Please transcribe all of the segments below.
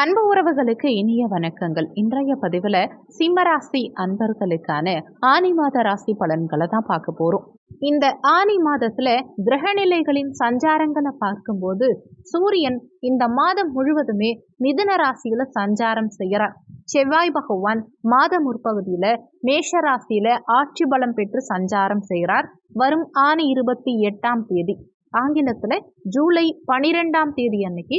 அன்பு உறவுகளுக்கு இனிய வணக்கங்கள். இன்றைய பதிவில் சிம்மராசி அன்பர்களுக்கான ஆனி மாத ராசி பலன்களை தான் பார்க்க போகிறோம் இந்த ஆனி மாதத்தில் கிரகநிலைகளின் சஞ்சாரங்களை பார்க்கும்போது சூரியன் இந்த மாதம் முழுவதுமே மிதுன ராசியில் சஞ்சாரம் செய்கிறார் செவ்வாய் பகவான் மாத முற்பகுதியில் மேஷ ராசியில் ஆட்சி பலம் பெற்று சஞ்சாரம் செய்கிறார். வரும் ஆணி இருபத்தி எட்டாம் தேதி. ஆங்கிலத்தில் ஜூலை பனிரெண்டாம் தேதி அன்னைக்கு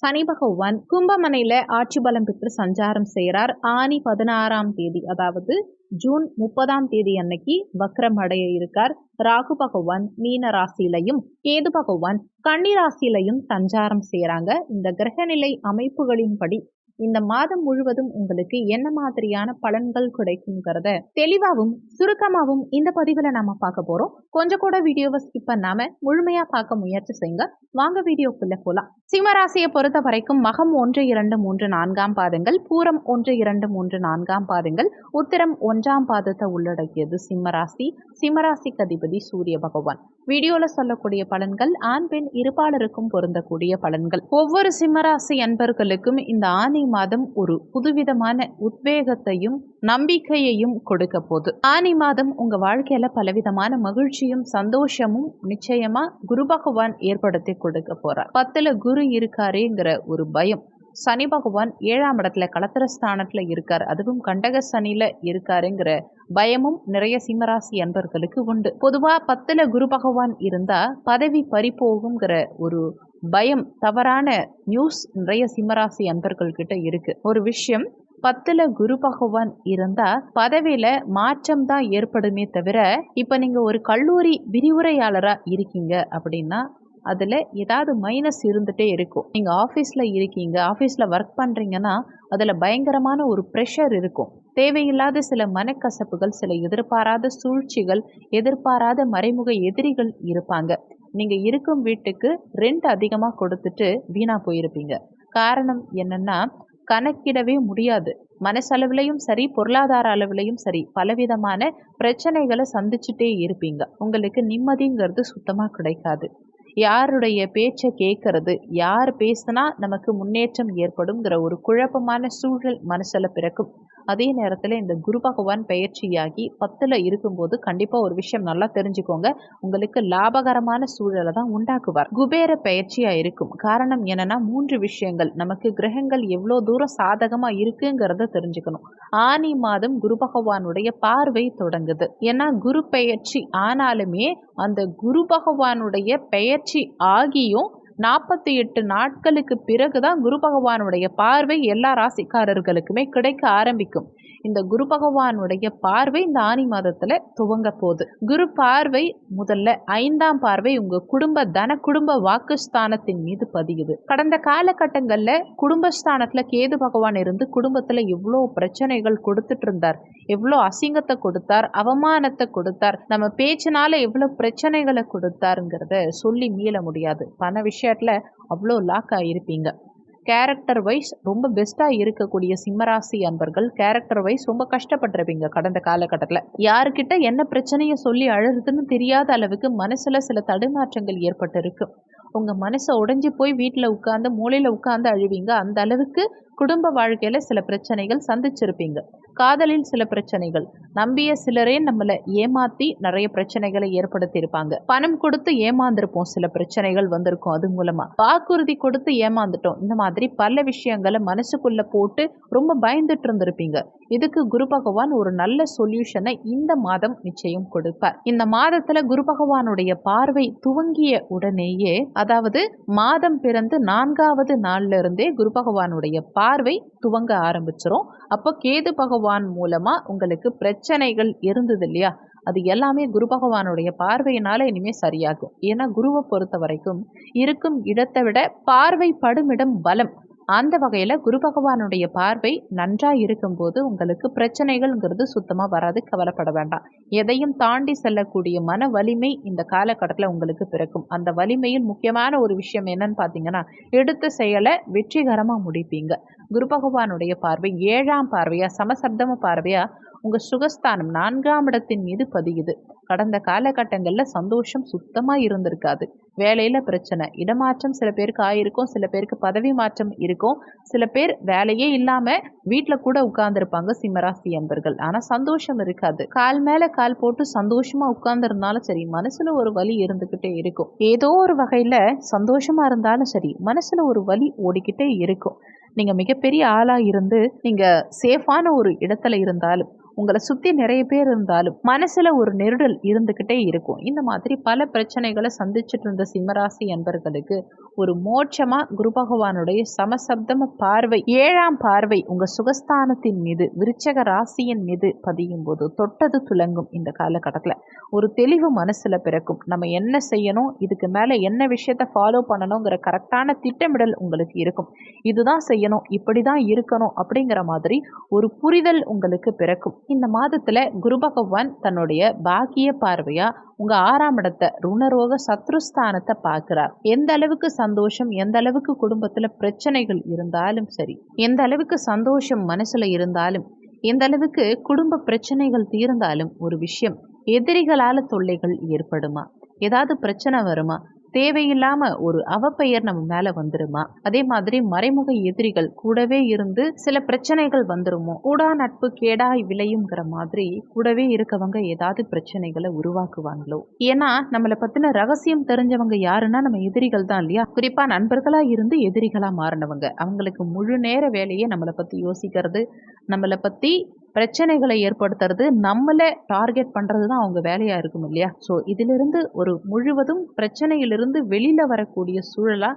சனி பகவான் கும்பமனையில ஆட்சி பலம் பெற்று சஞ்சாரம் செய்கிறார். ஆனி பதினாறாம் தேதி அதாவது ஜூன் முப்பதாம் தேதி அன்னைக்கு வக்ரம் அடைய இருக்கார். ராகு பகவான் மீன ராசியிலையும் கேது பகவான் கன்னி ராசியிலையும் சஞ்சாரம் செய்கிறாங்க. இந்த கிரகநிலை அமைப்புகளின்படி இந்த மாதம் முழுவதும் உங்களுக்கு என்ன மாதிரியான பலன்கள் கிடைக்குங்கிறத தெளிவாகவும் சுருக்கமாகவும் இந்த பதிவில் நாம பார்க்க போறோம். கொஞ்சம் கூட வீடியோவை ஸ்கிப் பண்ணாம முழுமையா பார்க்க முயற்சி செய்யுங்க. வாங்க வீடியோக்குள்ள போலாம். சிம்மராசியை பொறுத்த வரைக்கும் மகம் ஒன்று இரண்டு மூன்று நான்காம் பாதங்கள் பூரம் ஒன்று இரண்டு மூன்று நான்காம் பாதங்கள் உத்திரம் ஒன்றாம் பாதத்தை உள்ளடக்கியது சிம்மராசி. சிம்மராசிக்கு அதிபதி சூரிய பகவான். வீடியோல சொல்லக்கூடிய பலன்கள் ஆண் பெண் இருபாலருக்கும் பொருந்தக்கூடிய பலன்கள். ஒவ்வொரு சிம்மராசி அன்பர்களுக்கும் இந்த ஆணி மாதம் ஒரு புதுவிதமான உத்வேகத்தையும் நம்பிக்கையையும் கொடுக்க போகுது. ஆனி மாதம் உங்க வாழ்க்கையில பலவிதமான மகிழ்ச்சியும் சந்தோஷமும் நிச்சயமா குரு பகவான் ஏற்படுத்தி கொடுக்க போறார். பத்துல குரு இருக்காருங்கிற ஒரு பயம். சனி பகவான் ஏழாம் இடத்துல கலத்திரஸ்தானத்துல இருக்கார். அதுவும் கண்டக சனியில இருக்காருங்கிற பயமும் நிறைய சிம்மராசி அன்பர்களுக்கு உண்டு. பொதுவா பத்துல குரு பகவான் இருந்தா பதவி பறிப்போகுங்கிற ஒரு பயம் தவறான நியூஸ் நிறைய சிம்மராசி அன்பர்கள் கிட்ட இருக்கு. ஒரு விஷயம் பத்துல குரு பகவான் இருந்தா பதவியில மாற்றம் தான் ஏற்படுமே தவிர இப்ப நீங்க ஒரு கல்லூரி விரிவுரையாளரா இருக்கீங்க அப்படின்னா அதில் ஏதாவது மைனஸ் இருந்துகிட்டே இருக்கும். நீங்கள் ஆஃபீஸில் இருக்கீங்க ஆஃபீஸில் ஒர்க் பண்ணுறீங்கன்னா அதில் பயங்கரமான ஒரு ப்ரெஷர் இருக்கும். தேவையில்லாத சில மனக்கசப்புகள் சில எதிர்பாராத சூழ்ச்சிகள் எதிர்பாராத மறைமுக எதிரிகள் இருப்பாங்க. நீங்கள் இருக்கும் வீட்டுக்கு ரெண்ட் அதிகமாக கொடுத்துட்டு வீணாக போயிருப்பீங்க. காரணம் என்னென்னா கணக்கிடவே முடியாது. மனசளவுலையும் சரி பொருளாதார அளவுலையும் சரி பலவிதமான பிரச்சனைகளை சந்திச்சுட்டே இருப்பீங்க. உங்களுக்கு நிம்மதிங்கிறது சுத்தமாக கிடைக்காது. யாருடைய பேச்சை கேட்கறது யார் பேசினா நமக்கு முன்னேற்றம் ஏற்படுங்கிற ஒரு குழப்பமான சூழல் மனசில் பிறக்கும். அதே நேரத்தில் இந்த குரு பகவான் பயிற்சியாகி பத்தில் இருக்கும்போது கண்டிப்பாக ஒரு விஷயம் நல்லா தெரிஞ்சுக்கோங்க. உங்களுக்கு லாபகரமான சூழலை தான் உண்டாக்குவார். குபேர பயிற்சியாக இருக்கும். காரணம் என்னன்னா மூன்று விஷயங்கள். நமக்கு கிரகங்கள் எவ்வளோ தூரம் சாதகமாக இருக்குங்கிறத தெரிஞ்சுக்கணும். ஆனி மாதம் குரு பகவானுடைய பார்வை தொடங்குது. ஏன்னா குரு பயிற்சி ஆனாலுமே அந்த குரு பகவானுடைய பெயர்ச்சி ஆகியும் நாற்பத்தி எட்டு நாட்களுக்கு பிறகுதான் குரு பகவானுடைய பார்வை எல்லா ராசிக்காரர்களுக்குமே கிடைக்க ஆரம்பிக்கும். இந்த குரு பகவானுடைய பார்வை இந்த ஆனி மாதத்துல துவங்க போகுது. குரு பார்வை முதல்ல ஐந்தாம் பார்வை உங்க குடும்ப தன குடும்ப வாக்குஸ்தானத்தின் மீது பதியுது. கடந்த காலகட்டங்கள்ல குடும்பஸ்தானத்துல கேது பகவான் இருந்து குடும்பத்துல எவ்வளோ பிரச்சனைகள் கொடுத்துட்டு இருந்தார் எவ்வளோ அசிங்கத்தை கொடுத்தார் அவமானத்தை கொடுத்தார் நம்ம பேச்சினால எவ்வளோ பிரச்சனைகளை கொடுத்தாருங்கிறத சொல்லி மீள முடியாது. பண விஷயத்துல அவ்வளோ லாக் ஆகியிருப்பீங்க கேரக்டர் வைஸ் ரொம்ப பெஸ்ட்டாக இருக்கக்கூடிய சிம்மராசி அன்பர்கள் கேரக்டர் வைஸ் ரொம்ப கஷ்டப்பட்டிருப்பீங்க கடந்த காலகட்டத்தில். யாருக்கிட்ட என்ன பிரச்சனையை சொல்லி அழுகுதுன்னு தெரியாத அளவுக்கு மனசில் சில தடுமாற்றங்கள் ஏற்பட்டு இருக்கும் உங்கள் மனசை உடைஞ்சு போய் வீட்டில் உட்காந்து மூளையில் உட்காந்து அழுவீங்க. அந்த அளவுக்கு குடும்ப வாழ்க்கையில் சில பிரச்சனைகள் சந்திச்சிருப்பீங்க. காதலில் சில பிரச்சனைகள். நம்பிய சிலரே நம்மளை ஏமாத்தி நிறைய பிரச்சனைகளை ஏற்படுத்தியிருப்பாங்க. பணம் கொடுத்து ஏமாந்துருப்போம். சில பிரச்சனைகள் வந்திருக்கும் அது மூலமா. வாக்குறுதி கொடுத்து ஏமாந்துட்டோம். இந்த மாதிரி பல விஷயங்களை மனசுக்குள்ள போட்டு ரொம்ப பயந்துட்டு இருந்திருப்பீங்க. இதுக்கு குரு பகவான் ஒரு நல்ல சொல்யூஷனை இந்த மாதம் நிச்சயம் கொடுப்பார். இந்த மாதத்துல குரு பகவானுடைய பார்வை துவங்கிய உடனேயே அதாவது மாதம் பிறந்து நான்காவது நாள்ல இருந்தே குரு பகவானுடைய பார்வை துவங்க ஆரம்பிச்சிரும். அப்போ கேது பகவான் மூலமா உங்களுக்கு பிரச்சனைகள் இருந்தது இல்லையா? அது எல்லாமே குரு பகவானுடைய பார்வையினால இனிமே சரியாகும். ஏன்னா குருவை பொறுத்த வரைக்கும் இருக்கும் இடத்தை விட பார்வை படுமிடம் பலம். அந்த வகையில் குரு பகவானுடைய பார்வை நன்றாக இருக்கும்போது உங்களுக்கு பிரச்சனைகள்ங்கிறது சுத்தமாக வராது கவலைப்பட வேண்டாம். எதையும் தாண்டி செல்லக்கூடிய மன வலிமை இந்த காலகட்டத்தில் உங்களுக்கு பிறக்கும். அந்த வலிமையில் முக்கியமான ஒரு விஷயம் என்னன்னு பார்த்தீங்கன்னா எடுத்த செயலை வெற்றிகரமாக முடிப்பீங்க. குரு பகவானுடைய பார்வை ஏழாம் பார்வையா? சமசப்தம பார்வையா? உங்கள் சுகஸ்தானம் நான்காம் இடத்தின் மீது பதியுது. கடந்த காலகட்டங்களில் சந்தோஷம் சுத்தமாக இருந்திருக்காது. வேலையில் பிரச்சனை இடமாற்றம் சில பேருக்கு ஆயிருக்கும் சில பேருக்கு பதவி மாற்றம் இருக்கும். சில பேர் வேலையே இல்லாமல் வீட்டில் கூட உட்கார்ந்துருப்பாங்க சிம்மராசி அன்பர்கள். ஆனால் சந்தோஷம் இருக்காது. கால் மேலே கால் போட்டு சந்தோஷமாக உட்கார்ந்துருந்தாலும் சரி மனசில் ஒரு வலி இருந்துக்கிட்டே இருக்கும். ஏதோ ஒரு வகையில் சந்தோஷமாக இருந்தாலும் சரி மனசில் ஒரு வலி ஓடிக்கிட்டே இருக்கும். நீங்கள் மிகப்பெரிய ஆளாக இருந்து நீங்கள் சேஃபான ஒரு இடத்துல இருந்தாலும் உங்களை சுற்றி நிறைய பேர் இருந்தாலும் மனசில் ஒரு நெருடல் இருந்துக்கிட்டே இருக்கும். இந்த மாதிரி பல பிரச்சனைகளை சந்திச்சுட்டு இருந்த சிம்மராசி என்பர்களுக்கு ஒரு மோட்சமாக குரு பகவானுடைய சமசப்தம பார்வை ஏழாம் பார்வை உங்கள் சுகஸ்தானத்தின் மீது விருச்சக ராசியின் மீது பதியும் போது தொட்டது துலங்கும் இந்த காலகட்டத்தில். ஒரு தெளிவு மனசில் பிறக்கும். நம்ம என்ன செய்யணும் இதுக்கு மேலே என்ன விஷயத்த ஃபாலோ பண்ணணுங்கிற கரெக்டான திட்டமிடல் உங்களுக்கு இருக்கும். இதுதான் செய்யணும் இப்படி தான் இருக்கணும் அப்படிங்கிற மாதிரி ஒரு புரிதல் உங்களுக்கு பிறக்கும். இந்த மாதத்தில் குரு பகவான் தன்னுடைய பாக்கிய பார்வையா உங்க ஆறாம் இடத்தை ருணரோக சத்ருஸ்தானத்தை பார்க்கிறார். எந்த அளவுக்கு சந்தோஷம் எந்த அளவுக்கு குடும்பத்துல பிரச்சனைகள் இருந்தாலும் சரி எந்த அளவுக்கு சந்தோஷம் மனசுல இருந்தாலும் எந்த அளவுக்கு குடும்ப பிரச்சனைகள் தீர்ந்தாலும் ஒரு விஷயம் எதிரிகளால தொல்லைகள் ஏற்படுமா? ஏதாவது பிரச்சனை வருமா? தேவையில்லாம ஒரு அவப்பெயர் நம்ம மேல வந்துருமா? அதே மாதிரி மறைமுக எதிரிகள் கூடவே இருந்து சில பிரச்சனைகள் வந்துருமோ? கூடா நட்பு கேடாய் விளையுங்கிற மாதிரி கூடவே இருக்கவங்க ஏதாவது பிரச்சனைகளை உருவாக்குவாங்களோ? ஏன்னா நம்மளை பத்தின ரகசியம் தெரிஞ்சவங்க யாருன்னா நம்ம எதிரிகள் தான் இல்லையா? குறிப்பா நண்பர்களா இருந்து எதிரிகளா மாறினவங்க. அவங்களுக்கு முழு நேர வேலையை நம்மளை பத்தி யோசிக்கிறது நம்மளை பத்தி பிரச்சனைகளை ஏற்படுத்துறது நம்மளை டார்கெட் பண்ணுறது தான் அவங்க வேலையாக இருக்கும் இல்லையா? ஸோ இதிலிருந்து ஒரு முழுவதும் பிரச்சனையிலிருந்து வெளியில் வரக்கூடிய சூழலாக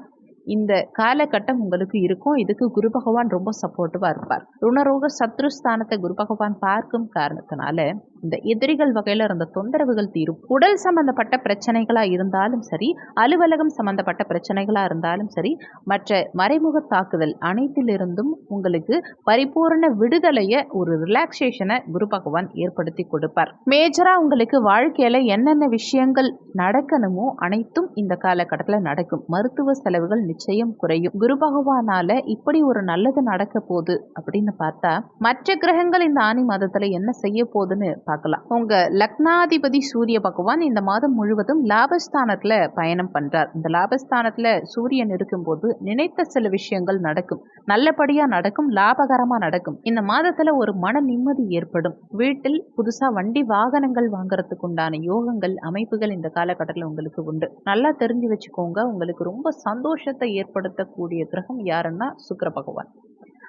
இந்த காலகட்டம் உங்களுக்கு இருக்கும். இதுக்கு குரு பகவான் ரொம்ப சப்போர்ட்டிவாக இருப்பார். ருணரோக சத்ருஸ்தானத்தை குரு பகவான் பார்க்கும் காரணத்தினால இந்த எதிரிகள் வகையில் இருந்த தொந்தரவுகள் தீரும். உடல் சம்பந்தப்பட்ட பிரச்சனைகளாக இருந்தாலும் சரி அலுவலகம் சம்பந்தப்பட்ட பிரச்சனைகளாக இருந்தாலும் சரி மற்ற மறைமுக தாக்குதல் அனைத்திலிருந்தும் உங்களுக்கு பரிபூர்ண விடுதலையை ஒரு ரிலாக்ஸேஷனை குரு பகவான் ஏற்படுத்தி கொடுப்பார். மேஜராக உங்களுக்கு வாழ்க்கையில் என்னென்ன விஷயங்கள் நடக்கணுமோ அனைத்தும் இந்த காலகட்டத்தில் நடக்கும். மருத்துவ செலவுகள் நிச்சயம் குறையும். குரு பகவானால இப்படி ஒரு நல்லது நடக்க போகுது அப்படின்னு பார்த்தா மற்ற கிரகங்கள் இந்த ஆணி மாதத்துல என்ன செய்ய போகுதுன்னு பார்க்கலாம். உங்க லக்னாதிபதி சூரிய பகவான் இந்த மாதம் முழுவதும் லாபஸ்தானத்துல பயணம் பண்றார். இந்த லாபஸ்தானத்துல சூரியன் இருக்கும்போது நினைத்த சில விஷயங்கள் நடக்கும். நல்லபடியா நடக்கும் லாபகரமா நடக்கும். இந்த மாதத்துல ஒரு மன நிம்மதி ஏற்படும். வீட்டில் புதுசா வண்டி வாகனங்கள் வாங்குறதுக்கு உண்டான யோகங்கள் அமைப்புகள் இந்த காலகட்டத்தில் உங்களுக்கு உண்டு. நல்லா தெரிஞ்சு வச்சுக்கோங்க. உங்களுக்கு ரொம்ப சந்தோஷத்தை ஏற்படுத்தக்கூடிய கிரகம் யாருன்னா சுக்கர பகவான்.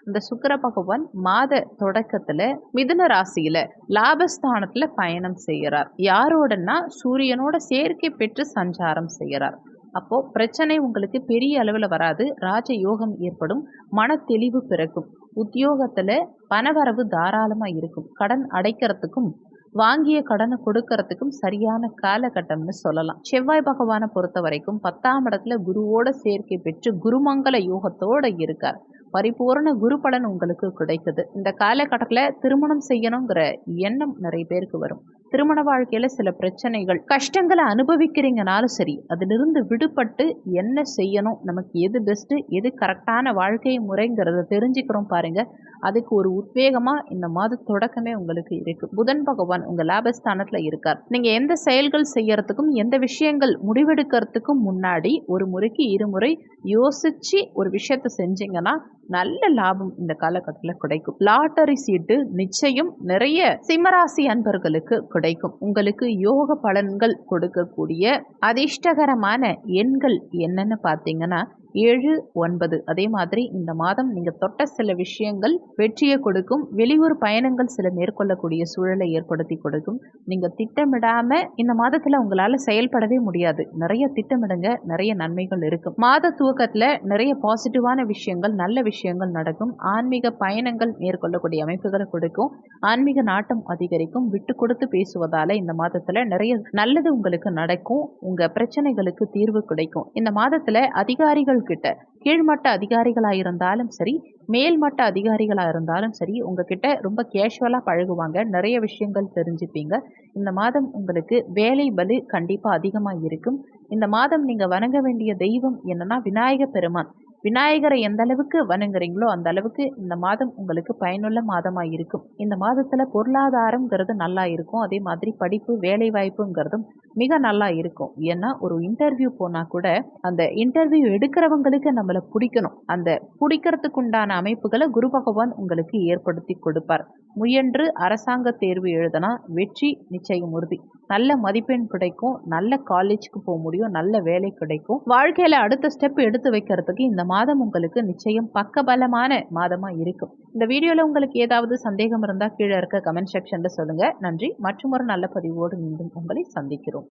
இந்த சுக்கர பகவான் மாத தொடக்கத்துல மிதுன ராசியில லாபஸ்தானத்துல பயணம் செய்கிறார். யாரோடன்னா சூரியனோட சேர்க்கை பெற்று சஞ்சாரம் செய்கிறார். அப்போ பிரச்சனை உங்களுக்கு பெரிய அளவில் வராது. ராஜ யோகம் ஏற்படும். மன தெளிவு பிறக்கும். உத்தியோகத்துல பணவரவு தாராளமாக இருக்கும். கடன் அடைக்கிறதுக்கும் வாங்கிய கடனை கொடுக்கறதுக்கும் சரியான காலகட்டம்னு சொல்லலாம். செவ்வாய் பகவானை பொறுத்த வரைக்கும் பத்தாம் இடத்துல குருவோட சேர்க்கை பெற்று குருமங்கல யோகத்தோட இருக்கார். பரிபூர்ண குரு பலன் உங்களுக்கு கிடைக்குது. இந்த காலகட்டத்தில் திருமணம் செய்யணுங்கிற எண்ணம் நிறைய பேருக்கு வரும். திருமண வாழ்க்கையில் சில பிரச்சனைகள் கஷ்டங்களை அனுபவிக்கிறீங்கனாலும் சரி அதிலிருந்து விடுபட்டு என்ன செய்யணும் நமக்கு எது பெஸ்ட்டு எது கரெக்டான வாழ்க்கை முறைங்கிறத தெரிஞ்சுக்கிறோம் பாருங்கள் அதுக்கு ஒரு உத்வேகமாக இந்த மாத தொடக்கமே உங்களுக்கு இருக்கு. புதன் பகவான் உங்கள் லாபஸ்தானத்தில் இருக்கார். நீங்கள் எந்த செயல்கள் செய்யறதுக்கும் எந்த விஷயங்கள் முடிவெடுக்கிறதுக்கும் முன்னாடி ஒரு முறைக்கு இருமுறை யோசிச்சு ஒரு விஷயத்த செஞ்சீங்கன்னா நல்ல லாபம் இந்த காலகட்டத்தில் கிடைக்கும். லாட்டரி சீட்டு நிச்சயம் நிறைய சிம்மராசி அன்பர்களுக்கு கிடைக்கும். உங்களுக்கு யோக பலன்கள் கொடுக்கக்கூடிய அதிர்ஷ்டகரமான எண்கள் என்னன்னு பார்த்தீங்கன்னா ஏழு ஒன்பது. அதே மாதிரி இந்த மாதம் நீங்கள் தொட்ட சில விஷயங்கள் வெற்றியை கொடுக்கும். வெளியூர் பயணங்கள் சில மேற்கொள்ளக்கூடிய சூழலை ஏற்படுத்தி கொடுக்கும். நீங்கள் திட்டமிடாமல் இந்த மாதத்தில் உங்களால் செயல்படவே முடியாது. நிறைய திட்டமிடுங்க நிறைய நன்மைகள் இருக்கும். மாத துவக்கத்தில் நிறைய பாசிட்டிவான விஷயங்கள் நல்ல விஷயங்கள் நடக்கும். ஆன்மீக பயணங்கள் மேற்கொள்ளக்கூடிய அமைப்புகளை கொடுக்கும். ஆன்மீக நாட்டம் அதிகரிக்கும். விட்டு கொடுத்து பேசுவதால் இந்த மாதத்தில் நிறைய நல்லது உங்களுக்கு நடக்கும். உங்கள் பிரச்சனைகளுக்கு தீர்வு கிடைக்கும். இந்த மாதத்தில் அதிகாரிகள் உங்கள்கிட்ட கீழ்மட்ட அதிகாரிகளாக இருந்தாலும் சரி மேல்மட்ட அதிகாரிகளாக இருந்தாலும் சரி உங்ககிட்ட ரொம்ப கேஷுவலாக பழகுவாங்க. நிறைய விஷயங்கள் தெரிஞ்சுப்பீங்க. இந்த மாதம் உங்களுக்கு வேலை பலு கண்டிப்பாக அதிகமாக இருக்கும் இந்த மாதம் நீங்கள் வணங்க வேண்டிய தெய்வம் என்னன்னா விநாயக பெருமான். விநாயகரை எந்த அளவுக்கு வணங்குறீங்களோ அந்த அளவுக்கு இந்த மாதம் உங்களுக்கு பயனுள்ள மாதமாக இருக்கும். இந்த மாதத்தில் பொருளாதாரங்கிறது நல்லா இருக்கும். அதே மாதிரி படிப்பு வேலை வாய்ப்புங்கிறதும் மிக நல்லா இருக்கும். ஏன்னா ஒரு இன்டர்வியூ போனால் கூட அந்த இன்டர்வியூ எடுக்கிறவங்களுக்கு நம்மளை பிடிக்கணும். அந்த பிடிக்கிறதுக்குண்டான அமைப்புகளை குரு பகவான் உங்களுக்கு ஏற்படுத்தி கொடுப்பார். முயன்று அரசாங்க தேர்வு எழுதினா வெற்றி நிச்சயம் உறுதி நல்ல மதிப்பெண் கிடைக்கும் நல்ல காலேஜ்க்கு போக முடியும் நல்ல வேலை கிடைக்கும். வாழ்க்கையில அடுத்த ஸ்டெப் எடுத்து வைக்கிறதுக்கு இந்த மாதம் உங்களுக்கு நிச்சயம் பக்கபலமான மாதமா இருக்கும் இந்த வீடியோல உங்களுக்கு ஏதாவது சந்தேகம் இருந்தா கீழே இருக்க கமெண்ட் செக்ஷன்ல சொல்லுங்க. நன்றி. மற்றும் ஒரு நல்ல பதிவோடு மீண்டும் உங்களை சந்திக்கிறோம்.